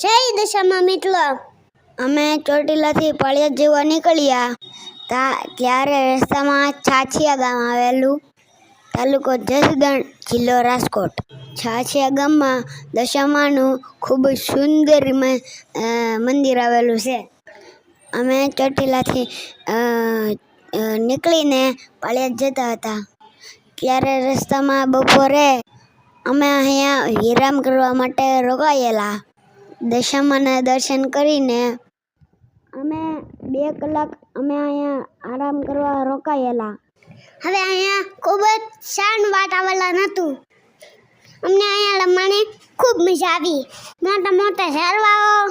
શહી દશામાં મિત્રો. અમે ચોટીલાથી પાળિયાદ જેવા નીકળ્યા. તા ત્યારે રસ્તામાં છાછિયા ગામ આવેલું તાલુકો જસદણ જિલ્લો રાજકોટ. છાછિયા ગામમાં દશામાનું ખૂબ સુંદર મંદિર આવેલું છે. અમે ચોટીલાથી નીકળીને પાળિયા જતા હતા. ત્યારે રસ્તામાં બપોરે અમે અહીંયા વિરામ કરવા માટે રોકાયેલા. દશામાના દર્શન કરીને અમે બે કલાક અમે અહીંયા આરામ કરવા રોકાયેલા. હવે અહીંયા ખૂબ જ શાંત વાતાવરણ હતું. અમને અહીંયા રમવાની ખૂબ મજા આવી. મોટા મોટા ઝાડવાઓ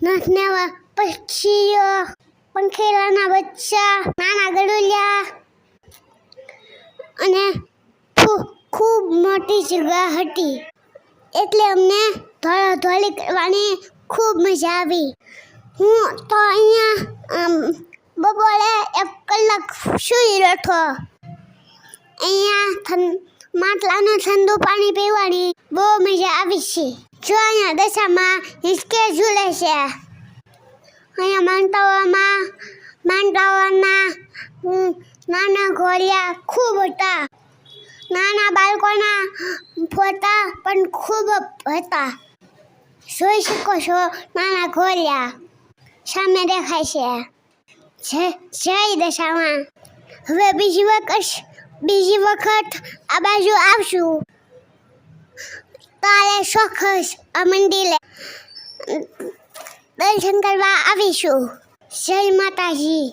નાના પક્ષીઓ પંખીડાના બચ્ચા, નાના ગડુલિયા અને ખૂબ મોટી જગ્યા હતી. એટલે અમને ધોળા ધોળી કરવાની ખૂબ મજા આવી. હું તો અહીંયા બપોરે એક કલાક સૂઈ રહ્યો અહીંયા માટલાનું ઠંડુ પાણી પીવાની બહુ મજા આવી છે. જો અહીંયા દશામાં હિસકે ઝૂલે છે. અહીંયા માંડવાના હમ, નાના ઘોડિયા ખૂબ હતા. નાના બાળકોના ફોટા પણ ખૂબ હતા. જોઈ શકો છો નાના ખોલ્યા સામે દેખાય છે જય જય દશામાં હવે બીજી વખત બીજી વખત આ બાજુ આવશું તારે ચોક્કસ આ મંદિરે દર્શન કરવા આવીશું જય માતાજી